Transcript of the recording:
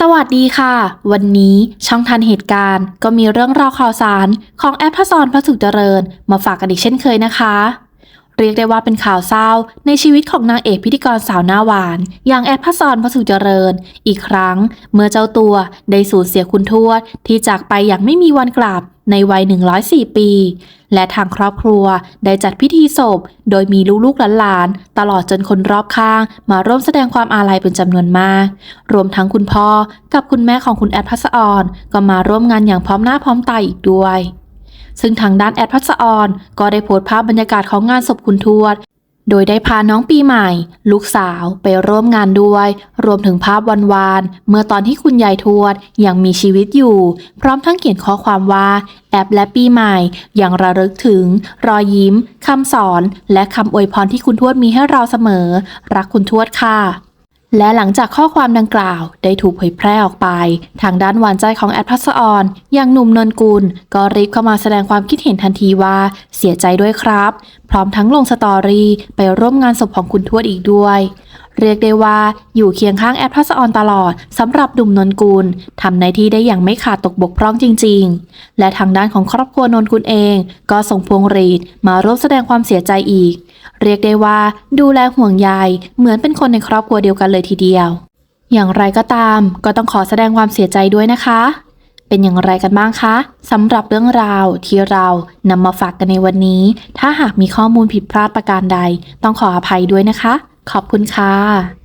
สวัสดีค่ะ วันนี้ช่องทันเหตุการณ์ ก็มีเรื่องราวข่าวสารของแอปทัศนพระสุขเจริญ มาฝากกันอีกเช่นเคยนะคะ เรียกได้ว่าเป็นข่าวเศร้า ในชีวิตของนางเอกพิธีกรสาวหน้าหวาน อย่างแอปทัศรพสุเจริญ อีกครั้ง เมื่อเจ้าตัวได้สูญเสียคุณทวด ที่จากไปอย่างไม่มีวันกลับในวัย 104 ปี และทางครอบครัวได้จัดพิธีศพ โดยมีลูกๆหลานๆ ตลอดจนคนรอบข้าง มาร่วมแสดงความอาลัยเป็นจำนวนมาก รวมทั้งคุณพ่อกับคุณแม่ของคุณแอดพัสออนก็มาร่วมงานอย่างพร้อมหน้าพร้อมตาอีกด้วย ซึ่งทางด้านแอดพัสออนก็ได้โพสต์ภาพบรรยากาศของงานศพคุณทวด โดยได้พาน้องปีใหม่ ลูกสาวไปร่วมงานด้วย รวมถึงภาพวันวาน เมื่อตอนที่คุณยายทวดยังมีชีวิตอยู่ พร้อมทั้งเขียนข้อความว่า แอปและปีใหม่ยังระลึกถึง รอยยิ้มคำสอน และคำอวยพรที่คุณทวดมีให้เราเสมอ รักคุณทวดค่ะ และหลังจากข้อความดังกล่าว ได้ถูกเผยแพร่ออกไป ทางด้านหวานใจของแอดพัสออนอย่างหนุ่มนนกุล ก็รีบเข้ามาแสดงความคิดเห็นทันทีว่าเสียใจด้วยครับ พร้อมทั้งลงสตอรี่ไปร่วมงานศพของคุณทวดอีกด้วยเรียกได้ว่าอยู่เคียงข้างแอดพัสออนตลอดสำหรับดุมนนกุลทำในที่ได้อย่างไม่ขาดตกบกพร่องจริง ๆ และทางด้านของครอบครัวนนกุลเอง ก็ส่งพวงหรีดมาร่วมแสดงความเสียใจอีก เรียกได้ว่าดูแลห่วงใยเหมือนเป็นคนในครอบครัวเดียวกันเลยทีเดียว อย่างไรก็ตามก็ต้องขอแสดงความเสียใจด้วยนะคะ เป็นอย่างไรกันบ้างคะสำหรับเรื่องราวที่เรานำมาฝากกันในวันนี้ ถ้าหากมีข้อมูลผิดพลาดประการใด ต้องขออภัยด้วยนะคะ ขอบคุณค่ะ